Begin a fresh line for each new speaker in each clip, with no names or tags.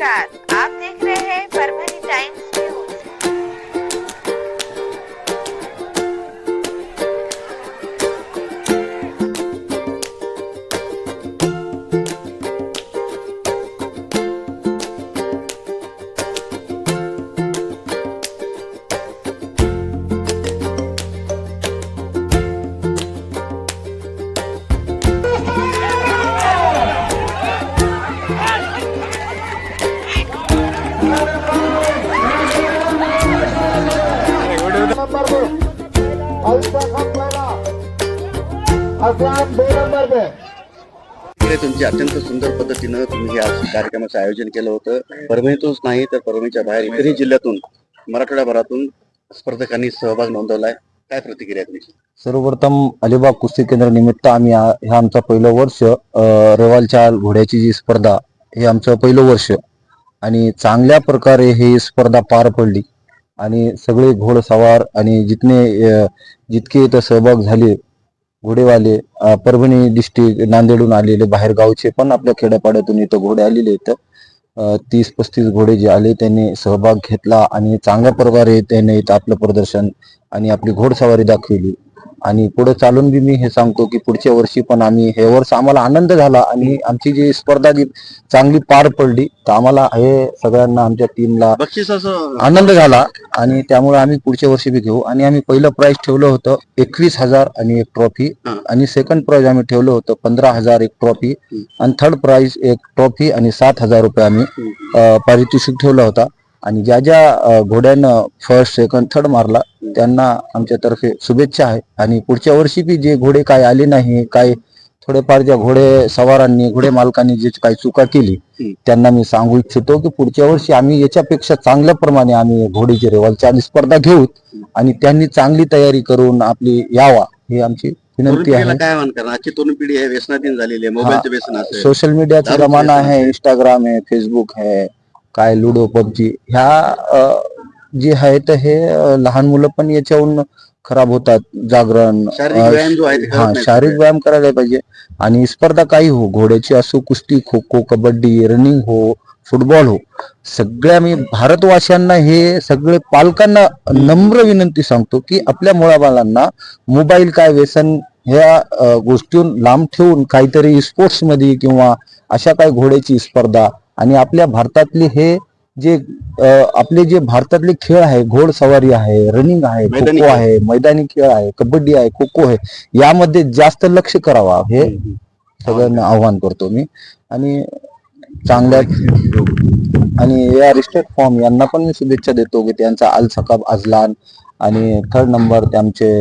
Podcast.
इकडे तुमची अत्यंत सुंदर पद्धतीनं तुम्ही या कार्यक्रमाचं आयोजन केलं होतं. परभणीतूनच नाही तर परभणीच्या बाहेर इतरही जिल्ह्यातून मराठवाड्याभरातून स्पर्धकांनी सहभाग नोंदवलाय. काय प्रतिक्रिया तुमची?
सर्वप्रथम अलिबाग कुस्ती केंद्र निमित्त आम्ही हे आमचं पहिलं वर्ष रवालच्या घोड्याची जी स्पर्धा हे आमचं पहिलं वर्ष. आणि चांगल्या प्रकारे ही स्पर्धा पार पडली. आणि सगळे घोडसवार आणि जितने जितके इथं सहभाग झाले घोडेवाले परभणी डिस्ट्रिक्ट नांदेडून आलेले बाहेर गावचे पण आपल्या खेड्यापाड्यातून इथं घोडे आलेले आहेत. तीस पस्तीस घोडे जे आले त्यांनी सहभाग घेतला आणि चांगल्या प्रकारे त्याने इथं आपलं प्रदर्शन आणि आपली घोडसवारी दाखवली. आणि पुढे चालून बी मी हे सांगतो की पुढच्या वर्षी पण आम्ही हे वर्ष आम्हाला आनंद झाला आणि आमची जी स्पर्धा जी चांगली पार पडली तर आम्हाला हे सगळ्यांना आमच्या टीमला आनंद झाला आणि त्यामुळे आम्ही पुढच्या वर्षी बी घेऊ. आणि आम्ही पहिलं प्राइज ठेवलं होतं एकवीस हजार आणि एक ट्रॉफी. आणि सेकंड प्राइज आम्ही ठेवलं होतं पंधरा हजार एक ट्रॉफी. आणि थर्ड प्राइज एक ट्रॉफी आणि सात हजार रुपये आम्ही पारितोषिक ठेवला होता. आणि ज्या ज्या घोड्यानं फर्स्ट सेकंड थर्ड मारला त्यांना आमच्यातर्फे शुभेच्छा आहे. आणि पुढच्या वर्षी बी जे घोडे काय आले नाही काय थोडेफार ज्या घोडे सवारांनी घोडे मालकांनी जे काही चुका केली. त्यांना मी सांगू इच्छितो की पुढच्या वर्षी आम्ही याच्यापेक्षा चांगल्या प्रमाणे आम्ही घोडीची रेवालची आणि स्पर्धा घेऊ. आणि त्यांनी चांगली तयारी करून आपली यावा ही आमची विनंती आहे.
काय आजची तरुण पिढी आहे व्यसनाधीन झालेली आहे मोबाईलचं व्यसन असेल.
सोशल मीडियाचा जमाना है
असेल.
इंस्टाग्राम है फेसबुक है काय लुडो पबजी ह्या जे आहे तर हे लहान मुलं पण याच्याहून खराब होतात जागरण
शारीरिक व्यायाम
हा शारीरिक करायला पाहिजे. आणि स्पर्धा काही हो घोड्याची असो कुस्ती खो खो कबड्डी रनिंग हो फुटबॉल हो सगळ्या मी भारतवासियांना हे सगळे पालकांना नम्र विनंती सांगतो की आपल्या मुलाबाळांना मोबाईल काय व्यसन ह्या गोष्टीहून लांब ठेवून काहीतरी स्पोर्ट्समध्ये किंवा अशा काही घोड्याची स्पर्धा आणि आपल्या भारतातले हे जे आपले जे भारतातले खेळ आहे घोडसवारी आहे रनिंग आहे खो खो. आहे मैदानी खेळ आहे कबड्डी आहे खो खो आहे यामध्ये जास्त लक्ष करावा हे. सगळ्यांना आव्हान करतो मी आणि चांगल्या आणि या रिस्टेट फॉर्म यांना पण मी शुभेच्छा देतो की त्यांचा अल सकाब अजलान आणि थर्ड नंबर त्यांचे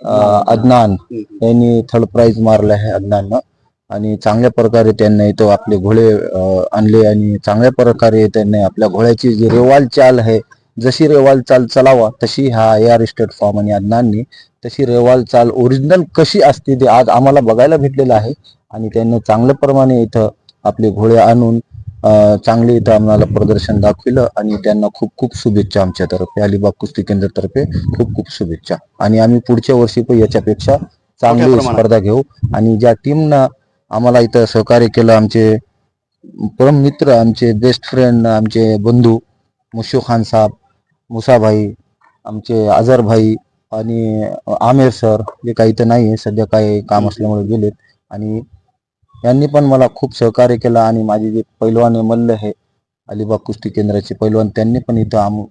अदनान. यांनी थर्ड प्राइज मारले आहे अदनाननं आणि चांगल्या प्रकारे त्यांनी तो आपले घोडे आणले आणि चांगल्या प्रकारे त्यांनी आपल्या घोड्याची जी रेवाल चाल आहे जशी रेवाल चाल चलावा तशी हा या रिस्टेट फॉर्म आणि अदनाननी तशी रेवाल चाल ओरिजिनल कशी असते ते आज आम्हाला बघायला भेटलेलं आहे आणि त्यांनी चांगल्या प्रमाणे इथं आपले घोडे आणून चांगले इथं आम्हाला प्रदर्शन दाखविलं आणि त्यांना खूप खूप शुभेच्छा आमच्यातर्फे अलिबाग कुस्ती केंद्रातर्फे खूप खूप शुभेच्छा आणि आम्ही पुढच्या वर्षी पण याच्यापेक्षा चांगली. स्पर्धा घेऊ आणि ज्या टीमनं आम्हाला इथं सहकार्य केलं आमचे परम मित्र आमचे बेस्ट फ्रेंड आमचे बंधू मुशू खान साहेब मुसाभाई आमचे आझरभाई आणि आमिर सर जे काही इथं नाही आहे सध्या काही काम असल्यामुळे गेलेत. आणि यांनी पण मला खूप सहकार्य केलं आणि माझे जे पैलवान मल्ल आहे अलिबाग कुस्ती केंद्राचे पैलवान त्यांनी पण इथं आम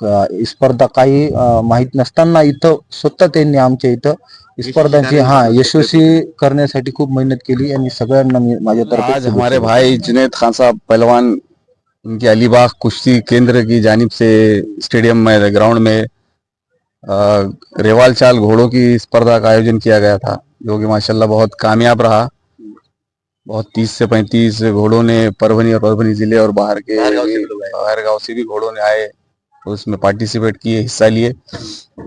क- स्पर्धा काही माहीत नसताना इथं स्वतः त्यांनी आमच्या इथं स्पर्धांची हा यशस्वी करण्यासाठी खूप मेहनत केली आणि सगळ्यांना मी माझ्यातर्फे
आज हमारे. भाई जुनेद खान साहब पहलवान उनके अलीबाग कुश्ती केंद्र की जानिब से स्टेडियम में ग्राउंड में रेवाल चाल घोड़ों की स्पर्धा का आयोजन किया गया था जो कि माशाल्लाह बहुत कामयाब रहा बहुत तीस से पैंतीस घोड़ों ने परभनी और परभनी ज़िले और बाहर के
बाहर गाँव से
भी- घोड़ों ने आए उसमें पार्टिसिपेट किए हिस्सा लिए।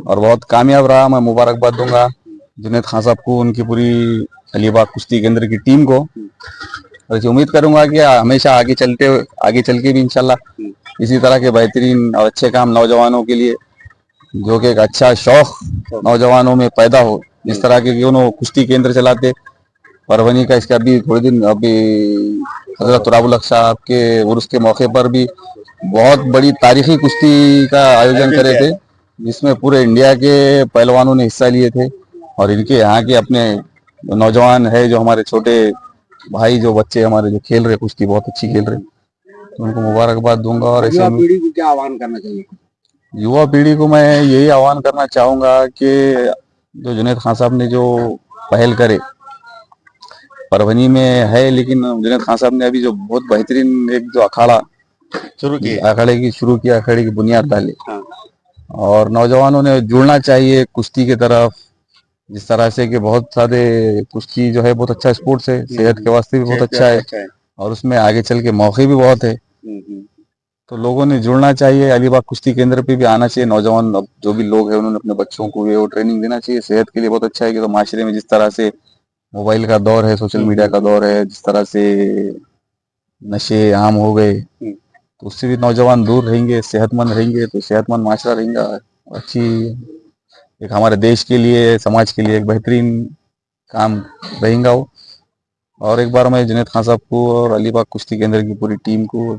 और बहुत कामयाब रहा मैं मुबारकबाद दूँगा जुनेद खान साहब को उनकी पूरी अलीबाग कुश्ती केंद्र की टीम को। और उम्मीद करूँगा कि हमेशा आगे चलते आगे चल के भी इंशाल्लाह इसी तरह के बेहतरीन और अच्छे काम नौजवानों के लिए जो कि एक अच्छा शौक नौजवानों में पैदा हो जिस तरह के कुश्ती केंद्र चलाते परभनी का इसका अभी थोड़े दिन अभी हज़रत तुराबुल हक साहब के उर्स के मौके पर भी बहुत बड़ी तारीखी कुश्ती का आयोजन करे थे जिसमें पूरे इंडिया के पहलवानों ने हिस्सा लिए थे और इनके यहाँ के अपने नौजवान है जो हमारे छोटे भाई जो बच्चे हमारे जो खेल रहे कुश्ती बहुत अच्छी खेल रहे। तो उनको मुबारकबाद दूँगा और ऐसे
पीढ़ी को क्या आह्वान करना चाहिए?
युवा पीढ़ी को मैं यही आह्वान करना चाहूँगा कि जो जुनेद खान साहब ने जो पहल करे परभनी में है लेकिन जुनेद खान साहब ने अभी जो बहुत बेहतरीन एक जो अखाड़ा
शुरू किया।
अखाड़े की शुरू किया अखाड़े की बुनियाद डाली।
हाँ।
और नौजवानों ने जुड़ना चाहिए कुश्ती की तरफ़ जिस तरह से कि बहुत सारे कुश्ती जो है बहुत अच्छा स्पोर्ट्स है सेहत के वास्ते भी बहुत अच्छा है।
अच्छा
और उसमें आगे चल के मौके भी बहुत है।
हम्म, हम्म।
तो लोगों ने जुड़ना चाहिए अलीबाग कुश्ती केंद्र पे भी आना चाहिए। नौजवान अब जो भी लोग हैं उन्होंने अपने बच्चों को भी वो ट्रेनिंग देना चाहिए। सेहत के लिए बहुत अच्छा है कि तो माशरे में जिस तरह से मोबाइल का दौर है सोशल मीडिया का दौर है जिस तरह से नशे आम हो गए तो उससे भी नौजवान दूर रहेंगे सेहतमंद रहेंगे तो सेहतमंद माशरा रहेगा अच्छी एक हमारे देश के लिए समाज के लिए एक बेहतरीन काम रहेगा वो। और एक बार मैं जुनेद खान साहब को और अलीबाग कुश्ती केंद्र की पूरी टीम को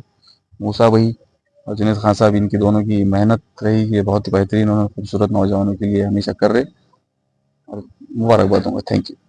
मूसा भाई और जुनेद खान साहब इनकी दोनों की मेहनत रही ये बहुत बेहतरीन और खूबसूरत नौजवानों के लिए हमेशा कर रहे। और मुबारकबाद दूँगा थैंक यू